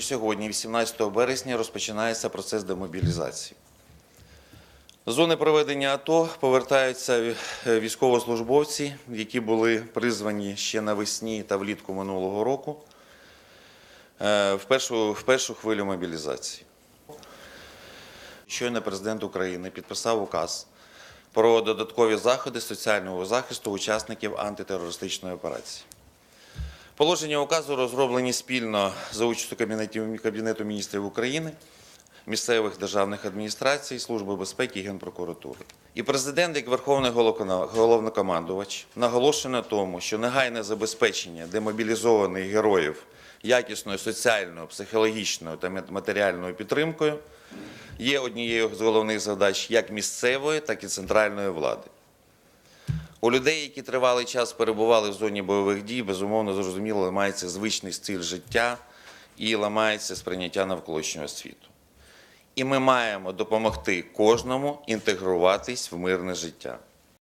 Сьогодні, 18 березня, розпочинається процес демобілізації. З зони проведення АТО повертаються військовослужбовці, які були призвані ще навесні та влітку минулого року е, в першу, в першу хвилю мобілізації. Щойно президент України підписав указ про додаткові заходи соціального захисту учасників антитерористичної операції. Положення указу розроблені спільно за участю Кабінетів- Кабінету міністрів України, місцевих державних адміністрацій, Служби безпеки і Генпрокуратури. І президент, як Верховний головнокомандувач, наголошує на тому, що негайне забезпечення демобілізованих героїв якісною соціальною, психологічною та матеріальною підтримкою є однією з головних задач як місцевої, так і центральної влади. У людей, які тривалий час перебували в зоні бойових дій, безумовно зрозуміло, ламається звичний стиль життя і ламається сприйняття навколишнього світу. І ми маємо допомогти кожному інтегруватись в мирне життя.